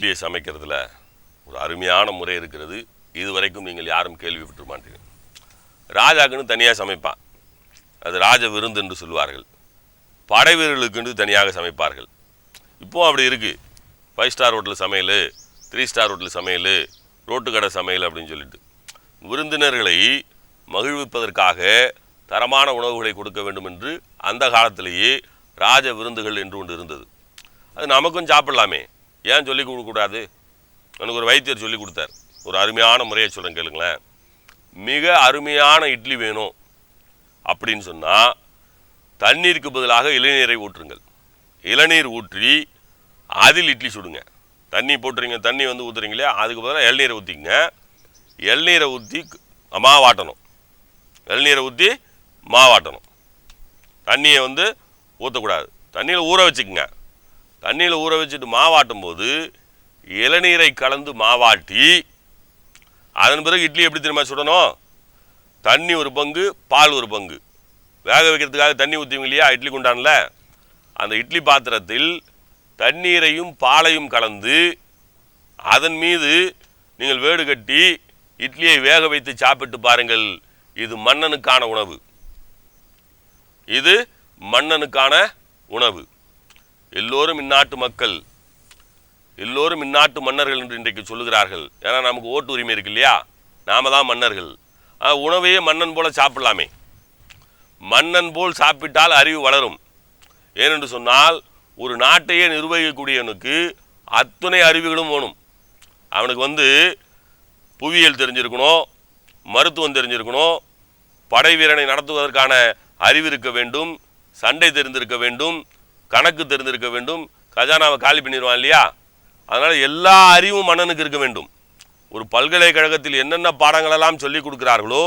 இட்லியை சமைக்கிறதுல ஒரு அருமையான முறை இருக்கிறது. இதுவரைக்கும் நீங்கள் யாரும் கேள்விப்பட்டு மாட்டீங்க ராஜாக்குன்னு தனியாக சமைப்பான். அது ராஜ விருந்து என்று சொல்வார்கள். படை வீரர்களுக்குன்னு தனியாக சமைப்பார்கள். இப்போது அப்படி இருக்குது ஃபைவ் ஸ்டார் ஹோட்டல் சமையல் த்ரீ ஸ்டார் ஹோட்டல் சமையல் ரோட்டு கடை சமையல் அப்படின்னு சொல்லிட்டு. விருந்தினர்களை மகிழ்விப்பதற்காக தரமான உணவுகளை கொடுக்க வேண்டும் என்று அந்த காலத்திலேயே ராஜ விருந்துகள் என்று ஒன்று இருந்தது. அது நமக்கும் சாப்பிடலாமே. ஏன் சொல்லிக் கொடுக்கக்கூடாது எனக்கு ஒரு வைத்தியர் சொல்லி கொடுத்தார். ஒரு அருமையான முறையை சொல்கிறேன் கேளுங்களேன். மிக அருமையான இட்லி வேணும் அப்படின்னு சொன்னால் தண்ணீருக்கு பதிலாக இளநீரை ஊற்றுங்கள். இளநீர் ஊற்றி அதில் இட்லி சுடுங்க. தண்ணி போட்டுறீங்க தண்ணி வந்து ஊற்றுறீங்களே அதுக்கு பதிலாக இளநீரை ஊற்றிங்க இளநீரை ஊற்றி மாவாட்டணும் இளநீரை ஊற்றி மாவாட்டணும் தண்ணியை வந்து ஊற்றக்கூடாது தண்ணியில் ஊற வச்சுக்கோங்க. தண்ணியில் ஊற வச்சுட்டு மாவாட்டும் போது இளநீரை கலந்து மாவாட்டி அதன் பிறகு இட்லி எப்படி தெரியுமா சுடணும்? தண்ணி ஒரு பங்கு பால் ஒரு பங்கு. வேக வைக்கிறதுக்காக தண்ணி ஊற்றுவீங்க இல்லையா? இட்லி குண்டானில். அந்த இட்லி பாத்திரத்தில் தண்ணீரையும் பாலையும் கலந்து அதன் மீது நீங்கள் வேடு கட்டி இட்லியை வேக வைத்து சாப்பிட்டு பாருங்கள். இது மன்னனுக்கான உணவு. இது மன்னனுக்கான உணவு. எல்லோரும் இந்நாட்டு மக்கள் எல்லோரும் இந்நாட்டு மன்னர்கள் என்று இன்றைக்கு சொல்லுகிறார்கள். ஏன்னா நமக்கு ஓட்டு உரிமை இருக்கு இல்லையா? நாம தான் மன்னர்கள். உணவையே மன்னன் போல சாப்பிடலாமே. மன்னன் போல் சாப்பிட்டால் அறிவு வளரும். ஏனென்று சொன்னால் ஒரு நாட்டையே நிர்வகிக்கக்கூடியவனுக்கு அத்துணை அறிவுகளும் வேணும். அவனுக்கு வந்து புவியியல் தெரிஞ்சிருக்கணும் மருத்துவம் தெரிஞ்சிருக்கணும் படை வீரனை நடத்துவதற்கான அறிவு இருக்க வேண்டும் சண்டை தெரிந்திருக்க வேண்டும் கணக்கு தெரிந்திருக்க வேண்டும். கஜானாவை காலி பண்ணிடுவான் இல்லையா? அதனால் எல்லா அறிவும் மன்னனுக்கு இருக்க வேண்டும். ஒரு பல்கலைக்கழகத்தில் என்னென்ன பாடங்களெல்லாம் சொல்லி கொடுக்குறார்களோ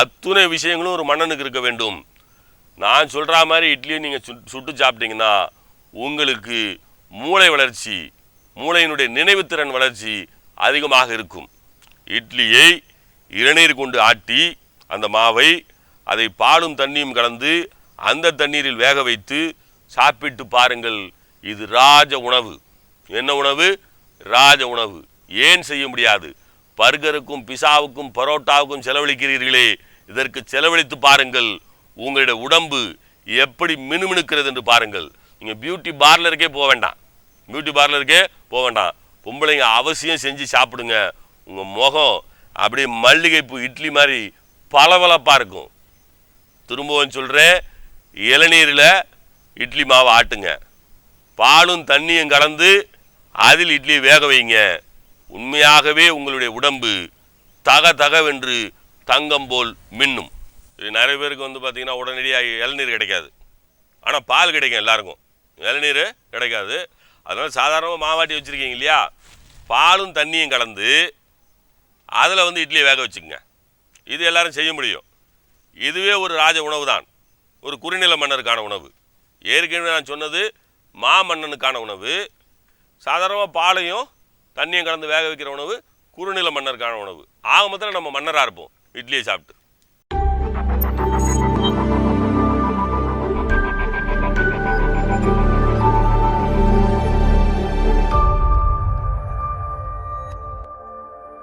அத்துணை விஷயங்களும் ஒரு மன்னனுக்கு இருக்க வேண்டும். நான் சொல்கிற மாதிரி இட்லியை நீங்கள் சு சுட்டு சாப்பிட்டீங்கன்னா உங்களுக்கு மூளை வளர்ச்சி மூளையினுடைய நினைவுத்திறன் வளர்ச்சி அதிகமாக இருக்கும். இட்லியை இளநீர் கொண்டு ஆட்டி அந்த மாவை அதை பாலும் தண்ணியும் கலந்து அந்த தண்ணீரில் வேக வைத்து சாப்பிட்டு பாருங்கள் இது ராஜ உணவு. என்ன உணவு? ராஜ உணவு. ஏன் செய்ய முடியாது? பர்கருக்கும் பிசாவுக்கும் பரோட்டாவுக்கும் செலவழிக்கிறீர்களே. இதற்கு செலவழித்து பாருங்கள். உங்களுடைய உடம்பு எப்படி மினுமினுக்கிறது என்று பாருங்கள். நீங்கள் பியூட்டி பார்லருக்கே போக வேண்டாம். பியூட்டி பார்லருக்கே போக வேண்டாம். பொம்பளைங்க அவசியம் செஞ்சு சாப்பிடுங்க. உங்கள் முகம் அப்படியே மல்லிகைப்பூ இட்லி மாதிரி பளபளப்பாக இருக்கும். திரும்பவும் சொல்கிறேன் இளநீரில் இட்லி மாவை ஆட்டுங்க. பாலும் தண்ணியும் கலந்து அதில் இட்லியை வேக வைங்க. உண்மையாகவே உங்களுடைய உடம்பு தக தகவென்று தங்கம் போல் மின்னும். இது நிறைய பேருக்கு வந்து பார்த்திங்கன்னா உடனடியாக இளநீர் கிடைக்காது. ஆனால் பால் கிடைக்கும் எல்லாருக்கும். இளநீர் கிடைக்காது. அதனால் சாதாரணமாக மாவாட்டி வச்சுருக்கீங்க இல்லையா? பாலும் தண்ணியும் கலந்து அதில் வந்து இட்லியை வேக வச்சுக்கோங்க. இது எல்லாரும் செய்ய முடியும். இதுவே ஒரு ராஜ உணவு தான் ஒரு குறுநில மன்னருக்கான உணவு. ஏற்கனவே நான் சொன்னது மாமன்னனுக்கான உணவு சாதாரணமாக பாலையும் தண்ணியும் கலந்து வேக வைக்கிற உணவு குறுநில மன்னருக்கான உணவு. ஆக மொத்தத்தில் நம்ம மன்னராக இருப்போம். இட்லியை சாப்பிட்டு.